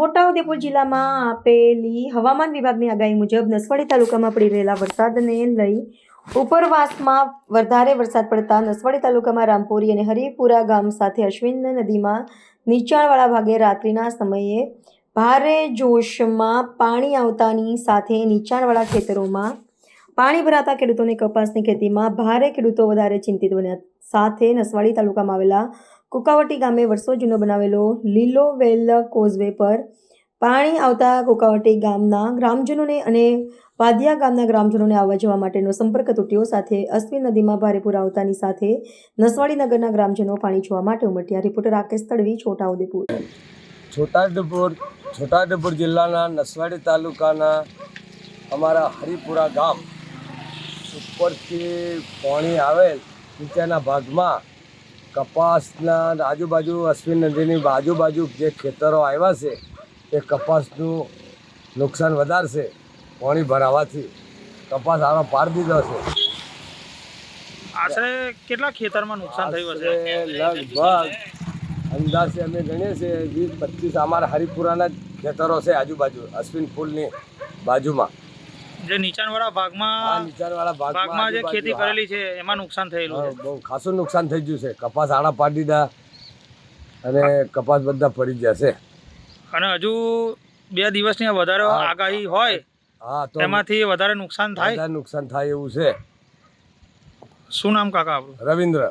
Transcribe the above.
છોટાઉદેપુર જિલ્લામાં આપેલી હવામાન વિભાગની આગાહી મુજબ નસવાડી તાલુકામાં પડી રહેલા વરસાદને લઈ ઉપરવાસમાં વધારે વરસાદ પડતા નસવાડી તાલુકામાં રામપુરી અને હરિપુરા ગામ સાથે અશ્વિન નદીમાં નીચાણવાળા ભાગે રાત્રિના સમયે ભારે જોશમાં પાણી આવતાની સાથે નીચાણવાળા ખેતરોમાં પાણી ભરાતા ખેડૂતોને કપાસની ખેતીમાં ભારે ખેડૂતો વધારે ચિંતિત બન્યા. સાથે નસવાડી તાલુકામાં આવેલા કુકાવટી ગામે વર્ષો જૂનો બનાવેલો લીલો વેલ કોઝવે પર પાણી આવતા કુકાવટી ગામના ગ્રામજનોને અને વાદિયા ગામના ગ્રામજનોને આવવા જવા માટેનો સંપર્ક તૂટ્યો. સાથે અશ્વિન નદીમાં ભારે પૂર આવતાની સાથે નસવાડી નગરના ગ્રામજનો પાણી જોવા માટે ઉમટ્યા. રિપોર્ટર રાકેશ તડવી, છોટાઉદેપુર. છોટાઉદેપુર છોટાઉદેપુર જિલ્લાના નસવાડી તાલુકાના અમારા હરિપુરા ગામ ઉપરથી પાણી આવેલ નીચેના ભાગમાં કપાસના આજુબાજુ અશ્વિન નદીની આજુબાજુ જે ખેતરો આવ્યા છે એ કપાસનું નુકસાન વધારશે પાણી ભરાવાથી. કપાસ આનો પાર દીધો છે. આશરે કેટલા ખેતરમાં નુકસાન થયું હશે? લગભગ અંદાજે અમે ગણીએ છીએ વીસ પચીસ અમારા હરિપુરાના જ ખેતરો છે આજુબાજુ અશ્વિન પુલની બાજુમાં. જે નીચાણવાળા ભાગમાં નીચાણવાળા ભાગમાં જે ખેતી કરેલી છે એમાં નુકસાન થયેલું છે. બહુ ખાસું નુકસાન થઈ ગયું છે. કપાસ આડા પાડી દીધા અને કપાસ બધા પડી ગયા છે. અને હજુ બે દિવસની વધારે આગાહી હોય હા તો એમાંથી વધારે નુકસાન થાય? નુકસાન થાય એવું છે. શું નામ કાકા આપણું રવિન્દ્ર.